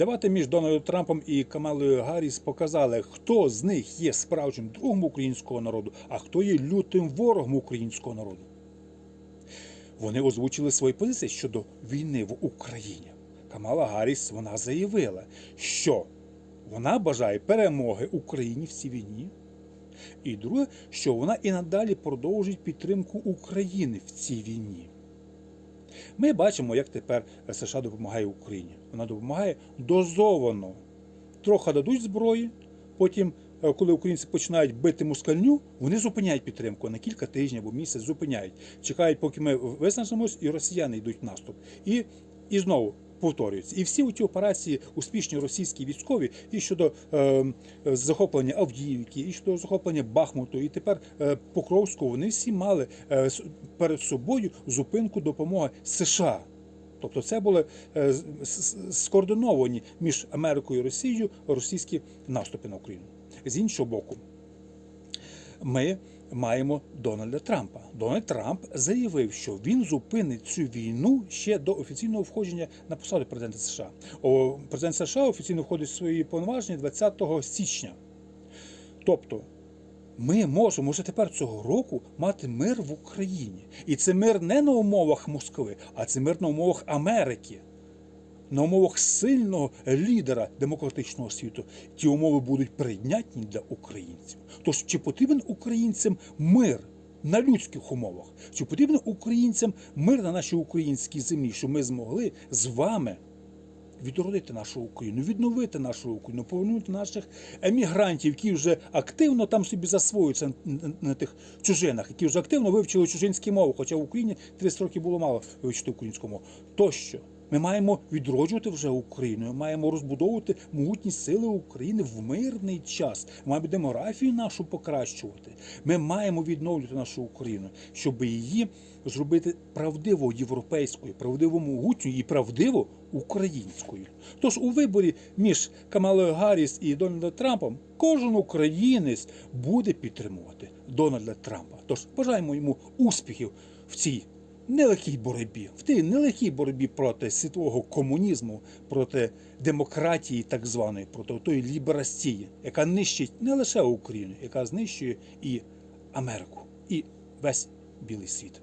Дебати між Дональдом Трампом і Камалою Гарріс показали, хто з них є справжнім другом українського народу, а хто є лютим ворогом українського народу. Вони озвучили свої позиції щодо війни в Україні. Камала Гарріс вона заявила, що вона бажає перемоги Україні в цій війні. І друге, що вона і надалі продовжить підтримку України в цій війні. Ми бачимо, як тепер США допомагає Україні. Вона допомагає дозовано. Трохи дадуть зброї, потім, е, коли українці починають бити мускальню, вони зупиняють підтримку на кілька тижнів або місяць зупиняють. Чекають, поки ми виснажимось, і росіяни йдуть в наступ. І, і знову повторюється. І всі ці операції успішні російські військові і щодо е, захоплення Авдіївки, і щодо захоплення Бахмуту, і тепер е, Покровського, вони всі мали е, перед собою зупинку допомоги США. Тобто це були е, скоординовані між Америкою і Росією російські наступи на Україну. З іншого боку, ми маємо Дональда Трампа. Дональд Трамп заявив, що він зупинить цю війну ще до офіційного входження на посаду президента США. О, президент США офіційно входить в свої повноваження 20 січня. Тобто, ми можемо вже тепер цього року мати мир в Україні. І це мир не на умовах Москви, а це мир на умовах Америки. На умовах сильного лідера демократичного світу ті умови будуть прийнятні для українців. Тож чи потрібен українцям мир на людських умовах? Чи потрібен українцям мир на нашій українській землі, щоб ми змогли з вами відродити нашу Україну, відновити нашу Україну, повернути наших емігрантів, які вже активно там собі засвоюються на, тих чужинах, які вже активно вивчили чужинські мови, хоча в Україні 30 років було мало вивчити українську мову. Тощо. Ми маємо відроджувати вже Україну, ми маємо розбудовувати могутні сили України в мирний час. Ми маємо демографію нашу покращувати. Ми маємо відновлювати нашу Україну, щоб її зробити правдиво європейською, правдиво могутньою і правдиво українською. Тож у виборі між Камалою Гарріс і Дональдом Трампом кожен українець буде підтримувати Дональда Трампа. Тож бажаємо йому успіхів в цій нелегкій боротьбі, в тій нелегкій боротьбі проти світового комунізму, проти демократії, так званої, проти тої ліберастії, яка нищить не лише Україну, яка знищує і Америку, і весь білий світ.